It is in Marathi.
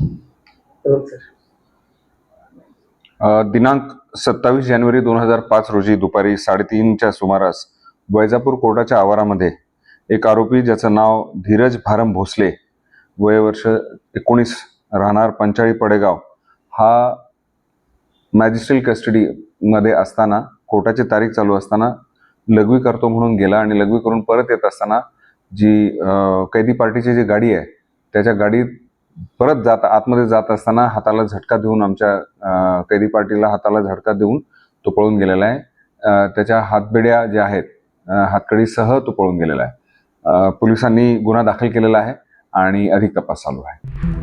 हो, दिनांक सत्तावीस जानेवारी दोन हजार पाच रोजी दुपारी साडेतीनच्या सुमारास वैजापूर कोर्टाच्या आवारामध्ये एक आरोपी ज्याचं नाव धीरज भारम भोसले वयवर्ष एकोणीस राहणार पंचाळी पडेगाव हा मॅजिस्ट्रेट कस्टडीमध्ये असताना कोर्टाची तारीख चालू असताना लघवी करतो म्हणून गेला आणि लघवी करून परत येत असताना जी कैदी पार्टीची जी गाडी आहे त्याच्या गाडीत परत जात आतमध्ये जात असताना हाताला झटका देऊन आमच्या कैदी पार्टीला हाताला झटका देऊन तो पळून गेलेला आहे. त्याच्या हातबेड्या ज्या आहेत हातकडीसह तो पळून गेलेला आहे. पोलिसांनी गुन्हा दाखल केलेला आहे आणि अधिक तपास चालू आहे.